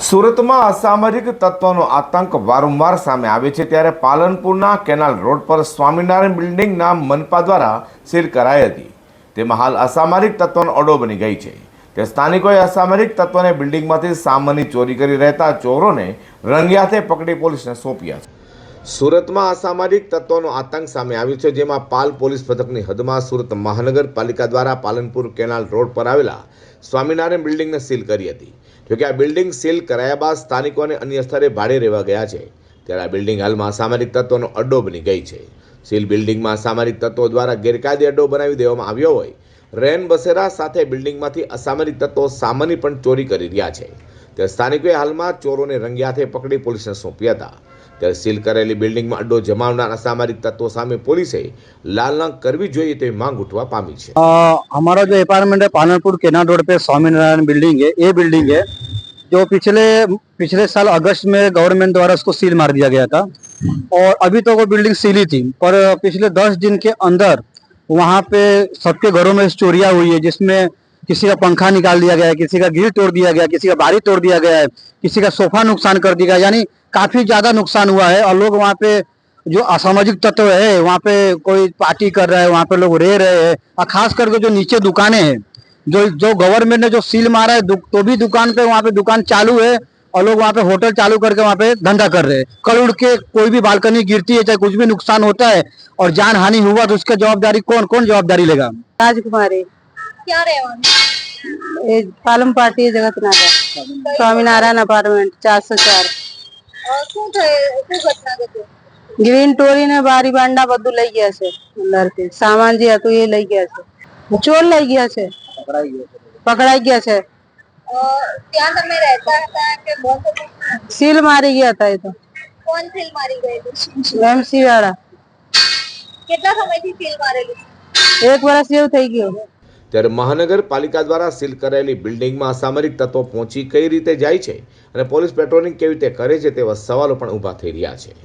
સુરતમાં અસામરિક તત્વોનો આતંક વારંવાર સામે આવે છે ત્યારે પાલનપુરના કેનાલ રોડ પર સ્વામિનારાયણ બિલ્ડિંગના મનપા દ્વારા સીલ કરાઈ હતી. તેમાં હાલ અસામરિક તત્વોનો અડો બની ગઈ છે. તે સ્થાનિકોએ અસામરિક તત્વોને બિલ્ડિંગમાંથી સામાનની ચોરી કરી રહેતા ચોરોને રંગ્યાતે પકડી પોલીસને સોંપ્યા છે. સુરતમાં અસામાજિક તત્વોનો આતંક સામે આવ્યો છે, જેમાં પાલ પોલીસ પથકની હદમાં સુરત મહાનગરપાલિકા દ્વારા પાલનપુર કેનાલ રોડ પર આવેલા સ્વામિનારાયણ બિલ્ડિંગને સીલ કરી હતી. જોકે આ બિલ્ડિંગ સીલ કરાયા બાદ સ્થાનિકોને અન્ય સ્થળે ભાડે રહેવા ગયા છે. ત્યારે આ બિલ્ડિંગ હાલમાં અસામાજિક તત્વોનો અડ્ડો બની ગઈ છે. સીલ બિલ્ડિંગમાં અસામાજિક તત્વો દ્વારા ગેરકાયદે અડ્ડો બનાવી દેવામાં આવ્યો હોય. રેન બસેરા સાથે બિલ્ડિંગમાંથી અસામાજિક તત્વો સામાન્ય પણ ચોરી કરી રહ્યા છે. ત્યારે સ્થાનિકોએ હાલમાં ચોરોને રંગ્યાથે પકડી પોલીસને સોંપ્યા હતા ત્યારે સીલ કરેલી બિલ્ડિંગમાં અડ્ડો જમાવનાર અસામરિક તત્વો સામે પોલીસે લાલના કરવી જોઈએ તેવી માંગ ઉઠવા પામી છે आ, हमारा जो अपार्टमेंट है पालनपुर केना रोड पे स्वामी नारायण बिल्डिंग है ये बिल्डिंग है जो पिछले पिछले साल अगस्त में गवर्नमेंट द्वारा उसको सील मार दिया गया था और अभी तो वो बिल्डिंग सील ही थी पर पिछले दस दिन के अंदर वहाँ पे सबके घरों में चोरियां हुई है जिसमें किसी का पंखा निकाल दिया गया है, किसी का गिर तोड़ दिया गया किसी का बारी तोड़ दिया गया है, किसी का सोफा नुकसान कर दिया गया यानी काफ़ी ज़्यादा नुकसान हुआ है और लोग वहाँ पे जो असामाजिक तत्व है, वहाँ पे कोई पार्टी कर रहा है, वहाँ पे लोग रह रहे हैं और खास करके जो नीचे दुकानें हैं, जो जो गवर्नमेंट ने जो सील मारा है तो भी दुकान पे, वहाँ पे दुकान चालू है और लोग वहाँ पे होटल चालू करके वहाँ पे धंधा कर रहे हैं। कल उड़ के कोई भी बालकनी गिरती है, चाहे कुछ भी नुकसान होता है और जान हानि हुआ तो उसका जवाबदारी कौन कौन जवाबदारी लेगा? राजकुमारी। ક્યાં રહેવાનું? એ પાલમ પાટી જગતનાગર સ્વામિનારાયણ અપાર્ટમેન્ટ ચારસો ચાર. અ, શું થયું? શું ઘટના ઘટી? ગ્રીન ટોરીને બારી બાંડા બધું લઈ ગયા છે અંદરથી. સામાન જે હતું એ લઈ ગયા છે. ચોર લઈ ગયા છે. પકડાઈ ગયા છે. ત્યાં તમે રહેતા હતા કે બંધ સીલ મારી ગયા હતા એ તો. કોણ સીલ મારી ગયેલું? એમસી વાળા. કેટલા સમયથી સીલ મારેલી? એક વર્ષ જેવું થઈ ગયું. ત્યારે મહાનગરપાલિકા દ્વારા સીલ કરાયેલી બિલ્ડિંગમાં અસામરિક તત્વો પહોંચી કઈ રીતે જાય છે અને પોલીસ પેટ્રોલિંગ કેવી રીતે કરે છે તેવા સવાલો પણ ઊભા થઈ રહ્યા છે.